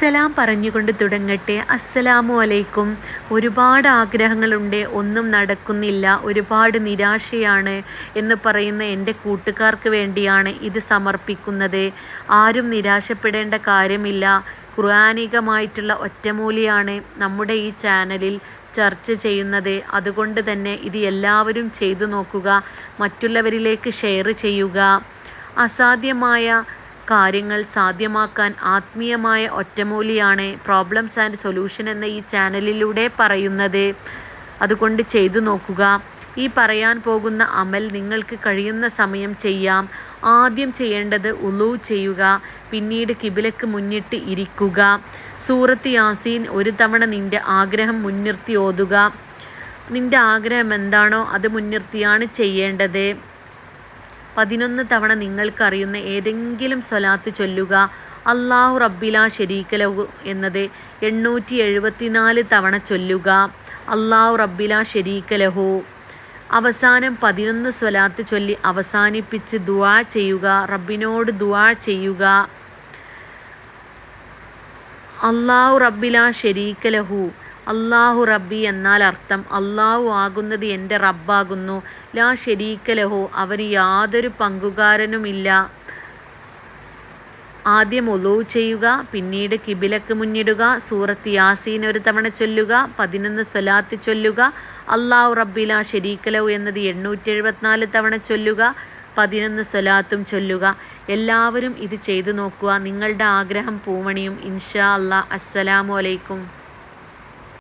സലാം പറഞ്ഞുകൊണ്ട് തുടങ്ങട്ടെ. അസ്സലാമു അലൈക്കും. ഒരുപാട് ആഗ്രഹങ്ങളുണ്ട്. ഒന്നും നടക്കുന്നില്ല. ഒരുപാട് നിരാശയാണ് എന്ന് പറയുന്ന എന്റെ കൂട്ടുകാർക്ക് വേണ്ടിയാണ് ഇത് സമർപ്പിക്കുന്നത്. ആരും നിരാശപ്പെടേണ്ട കാര്യമില്ല. ഖുർആാനികമായിട്ടുള്ള ഒറ്റമൂലിയാണ് നമ്മുടെ ഈ ചാനലിൽ ചർച്ച ചെയ്യുന്നത്. അതുകൊണ്ട് തന്നെ ഇത് എല്ലാവരും ചെയ്തു നോക്കുക. മറ്റുള്ളവരിലേക്ക് ഷെയർ ചെയ്യുക. അസാധ്യമായ കാര്യങ്ങൾ സാധ്യമാക്കാൻ ആത്മീയമായ ഒറ്റമൂലിയാണ് പ്രോബ്ലംസ് ആൻഡ് സൊല്യൂഷൻ എന്ന ഈ ചാനലിലൂടെ പറയുന്നത്. അതുകൊണ്ട് ചെയ്തു നോക്കുക. ഈ പറയാൻ പോകുന്ന അമൽ നിങ്ങൾക്ക് കഴിയുന്ന സമയം ചെയ്യാം. ആദ്യം ചെയ്യേണ്ടത് ഉളു ചെയ്യുക. പിന്നീട് കിബിലക്ക് മുന്നിട്ട് ഇരിക്കുക. സൂറത്ത് യാസീൻ ഒരു തവണ നിന്റെ ആഗ്രഹം മുൻനിർത്തി ഓതുക. നിന്റെ ആഗ്രഹം എന്താണോ അത് മുൻനിർത്തിയാണ് ചെയ്യേണ്ടത്. പതിനൊന്ന് തവണ നിങ്ങൾക്കറിയുന്ന ഏതെങ്കിലും സ്വലാത്ത് ചൊല്ലുക. അള്ളാഹു റബ്ബില ഷെരീക്കലഹു എന്നത് എണ്ണൂറ്റി എഴുപത്തിനാല് തവണ ചൊല്ലുക. അള്ളാഹു റബ്ബില ഷെരീക്കലഹു അവസാനം പതിനൊന്ന് സ്വലാത്ത് ചൊല്ലി അവസാനിപ്പിച്ച് ദുവാ ചെയ്യുക. റബ്ബിനോട് ദുവാ ചെയ്യുക. അള്ളാഹു റബ്ബില ഷെരീക്കലഹു അള്ളാഹു റബ്ബി എന്നാൽ അർത്ഥം. അള്ളാഹു ആകുന്നത് എന്റെ റബ്ബാകുന്നു. ലാ ശരീക്കലഹോ അവന് യാതൊരു പങ്കുകാരനുമില്ല. ആദ്യം ഒലു ചെയ്യുക പിന്നീട് കിബിലക്ക് മുന്നിടുക സൂറത്ത് യാസീൻ ഒരു തവണ ചൊല്ലുക പതിനൊന്ന് സ്വലാത്ത് ചൊല്ലുക അള്ളാഹു ലാ ഷെരീക്കലഹു എന്നത് എണ്ണൂറ്റി എഴുപത്തിനാല് തവണ ചൊല്ലുക പതിനൊന്ന് സ്വലാത്തും ചൊല്ലുക. എല്ലാവരും ഇത് ചെയ്തു നോക്കുക. നിങ്ങളുടെ ആഗ്രഹം പൂവണിയും ഇൻഷാ അല്ലാ അസ്സലാമു അലൈക്കും.